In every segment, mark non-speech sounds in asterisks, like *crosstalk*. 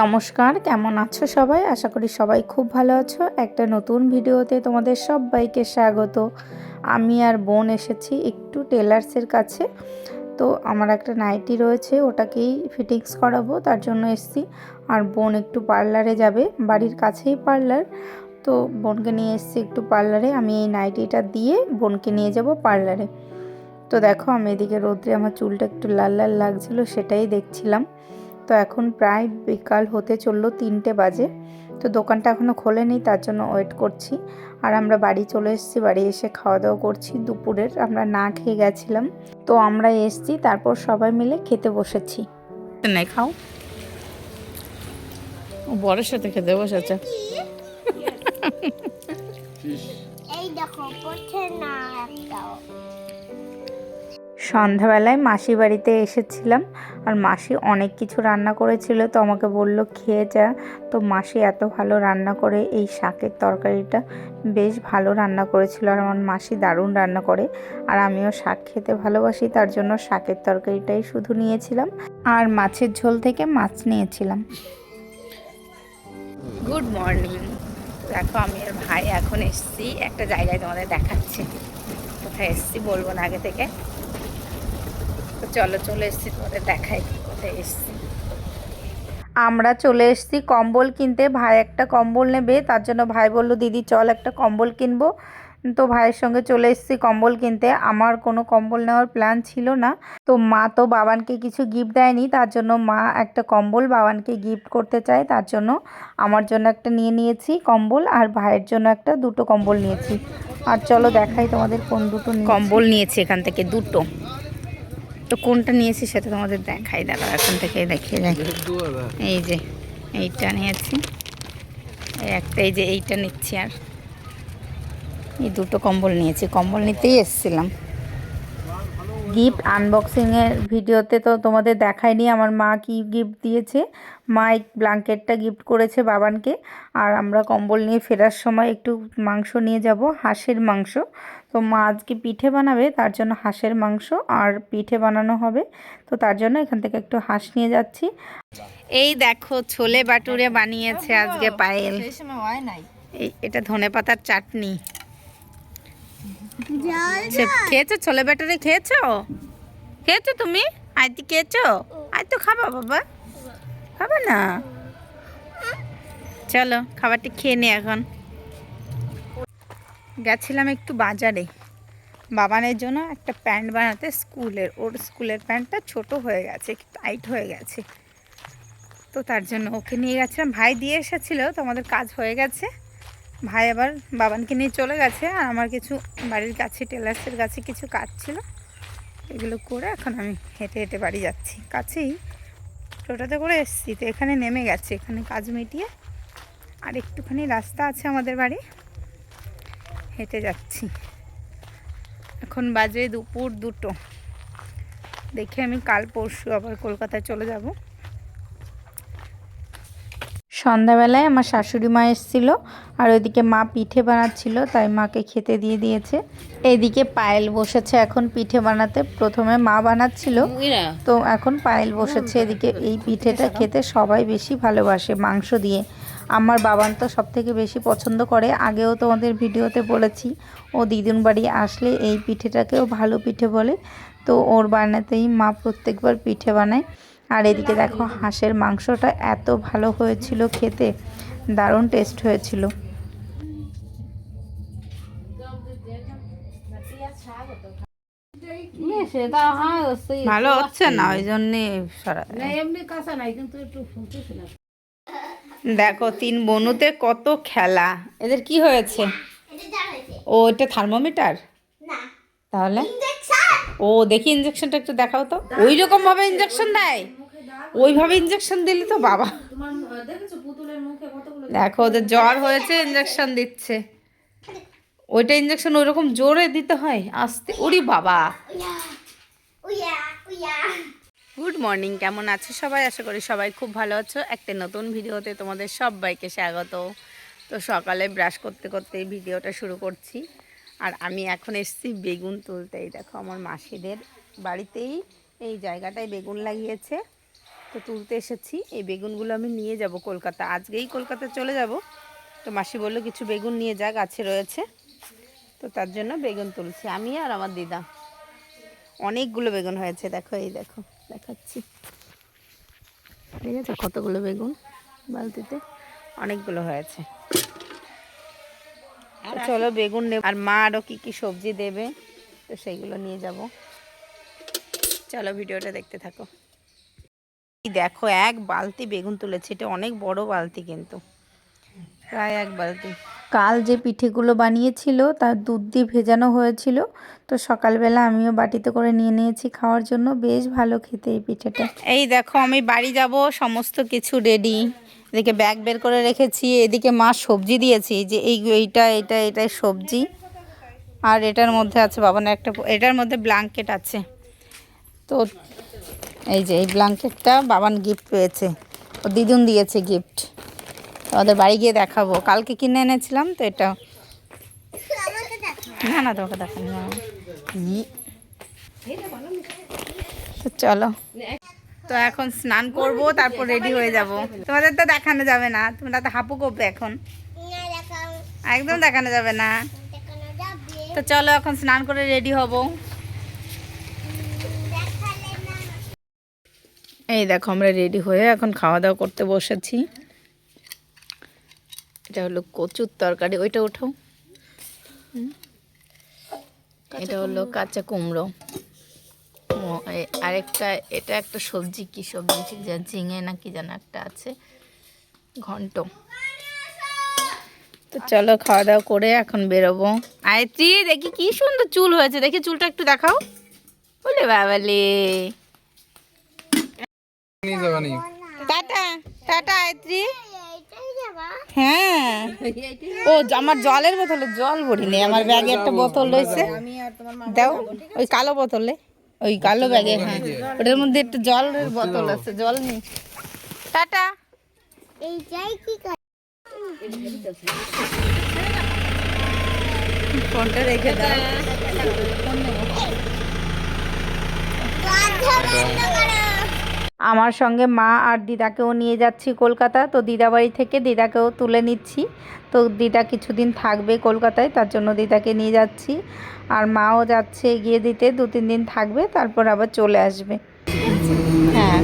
নমস্কার, কেমন আছো সবাই? আশা করি সবাই খুব ভালো আছো। একটা নতুন ভিডিওতে তোমাদের সবাইকে স্বাগত। আমি আর বোন এসেছি একটু টেলার্সের কাছে। তো আমার একটা নাইটি রয়েছে, ওটাকেই ফিটিংস করাবো, তার জন্য এসেছি। আর বোন একটু পার্লারে যাবে, বাড়ির কাছেই পার্লার। তো বোনকে নিয়ে এসেছি একটু পার্লারে, আমি এই নাইটিটা দিয়ে বোনকে নিয়ে যাব পার্লারে। তো দেখো, আমি এদিকে রোদ্রে আমার চুলটা একটু লাল লাল লাগছিল, সেটাই দেখছিলাম। তো এখন প্রায় বিকাল হতে চলল তিনটে বাজে। তো দোকানটা এখনও খোলেনি তার জন্য ওয়েট করছি। আর আমরা বাড়ি চলে এসেছি বাড়ি এসে খাওয়া দাওয়া করছি দুপুরের। আমরা না খেয়ে গেছিলাম। তো আমরা এসেছি তারপর সবাই মিলে খেতে বসেছি। নাই খাও। ও বড়ের সাথে খেতে বসেছে। এই দেখো না সন্ধ্যাবেলায় মাসি বাড়িতে এসেছিলাম আর মাসি অনেক কিছু রান্না করেছিল, তো আমাকে বলল, খেয়ে যা। তো মাসি এত ভালো রান্না করে, এই শাকের তরকারিটা বেশ ভালো রান্না করেছিল আর আমার মাসি দারুণ রান্না করে আর আমিও শাক খেতে ভালোবাসি, তার জন্য শাকের তরকারিটাই শুধু নিয়েছিলাম আর মাছের ঝোল থেকে মাছ নিয়েছিলাম। গুড মর্নিং দেখো, আমি আর ভাই এখন এসেছি, একটা জায়গায় তোমাদের দেখাচ্ছি। কোথায় এসেছি বলব না আগে থেকে। তো চলো চলে এসেছি তোমাদের দেখাই কোথায় এসেছি। আমরা চলে এসেছি কম্বল কিনতে। ভাই একটা কম্বল নেবে তার জন্য ভাই বলল দিদি চল একটা কম্বল কিনবো। তো ভাইয়ের সঙ্গে চলে এসেছি কম্বল কিনতে। আমার কোনো কম্বল নেওয়ার প্ল্যান ছিল না। তো মা তো বাবানকে কিছু গিফট দেয়নি তার জন্য মা একটা কম্বল বাবানকে গিফট করতে চায়। তার জন্য আমার জন্য একটা নিয়ে নিয়েছি কম্বল আর ভাইয়ের জন্য একটা দুটো কম্বল নিয়েছি। আর চলো দেখাই তোমাদের কোন দুটো কম্বল নিয়েছি এখান থেকে দুটো। তো কোনটা নিয়েছি সেটা তোমাদের দেখাই, দাঁড়াও, এখন থেকে দেখিয়ে যাই। এই যে, এইটা নিয়েছি। একটা, এই যে এইটা নিচ্ছি আর। এই দুটো কম্বল নিয়েছি। কম্বল নিতেই এসেছিলাম। গিফট আনবক্সিংয়ের ভিডিওতে তো তোমাদের দেখায়নি আমার মা কি গিফট দিয়েছে? মা এক ব্ল্যাঙ্কেটটা গিফট করেছে বাবানকে। আর আমরা কম্বল নিয়ে ফেরার সময় একটু মাংস নিয়ে যাব হাঁসের মাংস। তো মা আজকে পিঠে বানাবে তার জন্য হাঁসের মাংস আর পিঠে বানানো হবে। তো তার জন্য এখান থেকে একটু হাঁস নিয়ে যাচ্ছি। এই দেখো ছোলে বাটুরে বানিয়েছে আজকে পায়েল। এই এটা ধনে পাতার চাটনি। খেয়েছো? ছোলে বাটুরে খেয়েছো? খেয়েছো তুমি? আইতি খেয়েছো? আই তো খাবা বাবা। খাবা না? চলো খাবারটি খেয়ে নে এখন। গেছিলাম একটু বাজারে। বাবানের জন্য একটা প্যান্ট বানাতে স্কুলের। ওর স্কুলের প্যান্টটা ছোট হয়ে গেছে টাইট হয়ে গেছে। তো তার জন্য ওকে নিয়ে গেছিলাম। ভাই দিয়ে এসেছিল তো আমাদের কাজ হয়ে গেছে। ভাই আবার বাবানকে নিয়ে চলে গেছে আর আমার কিছু বাড়ির কাছে টেলার্সের কাছে কিছু কাজ ছিল। এগুলো করে এখন আমি হেঁটে হেঁটে বাড়ি যাচ্ছি। কাছেই টোটোতে করে এসেছি, তো এখানে নেমে গেছে, এখানে কাজ মিটিয়ে। আর একটুখানি রাস্তা আছে আমাদের বাড়ি। হেঁটে যাচ্ছি। এখন বাজে দুপুর দুটো। দেখে আমি কাল পরশু আবার কলকাতায় চলে যাব। সন্ধ্যাবেলায় আমার শাশুড়ি মা এসেছিল আর ওইদিকে মা পিঠে বানাচ্ছিল তাই মাকে খেতে দিয়ে দিয়েছে। এইদিকে পায়েল বসেছে এখন পিঠে বানাতে। প্রথমে মা বানাচ্ছিল। তো এখন পায়েল বসেছে এদিকে এই পিঠেটা খেতে। সবাই বেশি ভালোবাসে মাংস দিয়ে। আমার বাবান তো সব থেকে বেশি পছন্দ করে। আগেও তো তোমাদের ভিডিওতে বলেছি ও দিদুন বাড়ি আসলে এই পিঠেটাকেও ভালো পিঠে বলে। তো ওর বানাতেই মা প্রত্যেকবার পিঠে বানায়। আর এদিকে দেখো হাঁসের মাংসটা এত ভালো হয়েছিল খেতে দারুণ টেস্ট হয়েছিল। ভালো হচ্ছে না ওই জন্যে দেখো তিন বনুতে কত খেলা। এদের কি হয়েছে? ও এটা থার্মোমিটার? তাহলে? ও দেখি ইঞ্জেকশনটা একটু দেখাও তো। ওই রকম ভাবে ইঞ্জেকশন দেয়? ওইভাবে ইঞ্জেকশন দিলি তো বাবা। দেখো ওদের জ্বর হয়েছে ইঞ্জেকশন দিচ্ছে। ওইটা ইঞ্জেকশন ওই রকম জোরে দিতে হয় আস্তে। ওরি বাবা। গুড মর্নিং কেমন আছো সবাই? আশা করি সবাই খুব ভালো আছো। একটা নতুন ভিডিওতে তোমাদের সবাইকে স্বাগত। তো সকালে ব্রাশ করতে করতে এই ভিডিওটা শুরু করছি। আর আমি এখন এসেছি বেগুন তুলতেই দেখো আমার মাসিদের বাড়িতেই এই জায়গাটায় বেগুন লাগিয়েছে। তো তুলতে এসেছি। এই বেগুনগুলো আমি নিয়ে যাব কলকাতা। আজকেই কলকাতা চলে যাব। তো মাসি বলল কিছু বেগুন নিয়ে যা গাছে রয়েছে। তো তার জন্য বেগুন তুলছি। আমি আর আমার দিদা। অনেকগুলো বেগুন হয়েছে। দেখো, এই দেখো, দেখাচ্ছি। ঠিক আছে কতগুলো বেগুন বালতিতে? অনেকগুলো হয়েছে। তো চলো বেগুন নেব। আর মা আরও কী কী সবজি দেবে, তো সেইগুলো নিয়ে যাব। চলো ভিডিওটা দেখতে থাকো। দেখো এক বালতি বেগুন তুলেছি এটা অনেক বড় বালতি কিন্তু। প্রায় এক বালতি। কাল যে পিঠেগুলো বানিয়েছিল তার দুধ দিয়ে ভেজানো হয়েছিল তো সকালবেলা আমিও বাটিতে করে নিয়ে নিয়েছি খাওয়ার জন্য। বেশ ভালো খেতে এই পিঠেটা। এই দেখো আমি বাড়ি যাব সমস্ত কিছু রেডি এদিকে ব্যাগ বের করে রেখেছি এদিকে মা সবজি দিয়েছি যে এই এইটা এটা এটাই সবজি। আর এটার মধ্যে আছে বাবানের একটা এটার মধ্যে ব্ল্যাঙ্কেট আছে। তো এই যে, এই ব্ল্যাঙ্কেটটা বাবান গিফট পেয়েছে। ও দিদুন দিয়েছে গিফট আমাদের বাড়ি গিয়ে দেখাবো। কালকে কিনে এনেছিলাম তো এটা। না না, তোমাকে দেখানো। তো চলো। তো এখন স্নান করব, তারপর রেডি হয়ে যাব। তোমাদের তো দেখানো যাবে না। তোমরা তো হাঁপু করবে এখন। একদম দেখানো যাবে না। তো চলো, এখন স্নান করে রেডি হব। এই দেখো আমরা রেডি হয়ে এখন খাওয়া দাওয়া করতে বসেছি। এটা হলো কচুর তরকারি ওইটা ওঠাও। হুম। এটা হলো কাঁচা কুমড়ো। আরেকটা এটা একটা সবজি কি সবজি? ঠিক যা ঝিঙে না কি যেন একটা আছে। ঘন্ট। তো চলো খাওয়া দাওয়া করে এখন বেরোবো। আয়ত্রি দেখি কি সুন্দর চুল হয়েছে। দেখি চুলটা একটু দেখাও। বলে বাবালে। নিয়ে টাটা টাটা আয়ত্রি। এইটাই হ্যাঁ। ও আমার জলের বোতলে জল ভরি নেই আমার ব্যাগে একটা বোতল রয়েছে। দাও ওই কালো বোতলে ওই কালো ব্যাগে হ্যাঁ। ওটার মধ্যে একটা জলের বোতল আছে জল নেই টাটা। এইটাই কি করে ফোনটা রেখে দাও। বন্ধ করো। আমার সঙ্গে মা আর দিদাকেও নিয়ে যাচ্ছি কলকাতা। তো দিদাবাড়ি থেকে দিদাকেও তুলে নিচ্ছি। তো দিদা কিছুদিন থাকবে কলকাতায় তার জন্য দিদাকে নিয়ে যাচ্ছি। আর মাও যাচ্ছে গিয়ে দিতে দু তিন দিন থাকবে তারপর আবার চলে আসবে। হ্যাঁ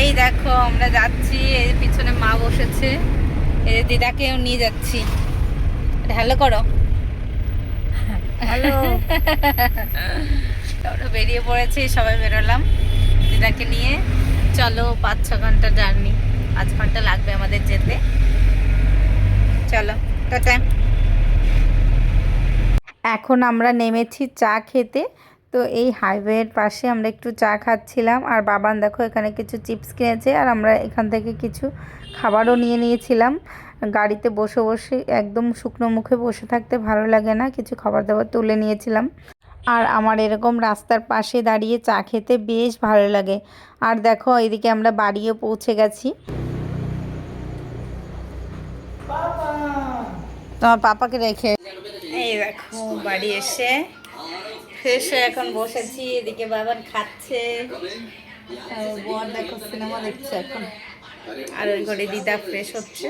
এই দেখো আমরা যাচ্ছি এই পিছনে মা বসেছে এই দিদাকেও নিয়ে যাচ্ছি। হ্যালো করো। হ্যালো। *laughs* আমরা বেরিয়ে পড়েছি, সবাই বেরোলাম। দিদাকে নিয়ে। চলো পাঁচ ছ ঘণ্টা জার্নি। পাঁচ ঘণ্টা লাগবে আমাদের যেতে। চলো, টাটা। এখন আমরা নেমেছি চা খেতে। তো এই হাইওয়ের পাশে আমরা একটু চা খাচ্ছিলাম। আর বাবান দেখো, এখানে কিছু চিপস কিনেছে। আর আমরা এখান থেকে কিছু খাবারও নিয়ে নিয়েছিলাম। গাড়িতে বসে বসে একদম শুকনো মুখে বসে থাকতে ভালো লাগে না। কিছু খাবার দাবার তুলে নিয়েছিলাম। আর আমার এরকম রাস্তার পাশে দাঁড়িয়ে চা খেতে বেশ ভালো লাগে। আর দেখো, এদিকে আমরা বাড়িও পৌঁছে গেছি। তোমার পাপাকে রেখে এই দেখো, বাড়ি এসে ফ্রেশ হয়ে এখন বসেছি, এদিকে বাবান খাচ্ছে। বর দেখো সিনেমা দেখছে এখন। আর ওই ঘরে দিদা ফ্রেশ হচ্ছে।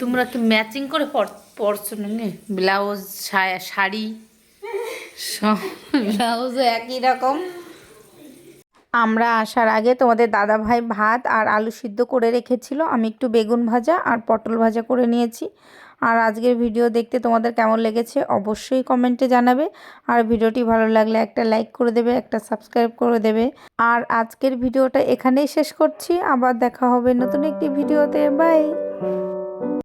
তোমরা তো ম্যাচিং করে পরছো নাকি ব্লাউজ শাড়ি, সব ব্লাউজ একই রকম। আমরা আসার আগে তোমাদের দাদা ভাই ভাত আর আলু সিদ্ধ করে রেখেছিল। আমি একটু বেগুন ভাজা আর পটল ভাজা করে নিয়েছি। আর আজকের ভিডিও দেখতে তোমাদের কেমন লেগেছে অবশ্যই কমেন্টে জানাবে। আর ভিডিওটি ভালো লাগলে একটা লাইক করে দেবে, একটা সাবস্ক্রাইব করে দেবে। আর আজকের ভিডিওটা এখানেই শেষ করছি। আবার দেখা হবে নতুন একটি ভিডিওতে। বাই।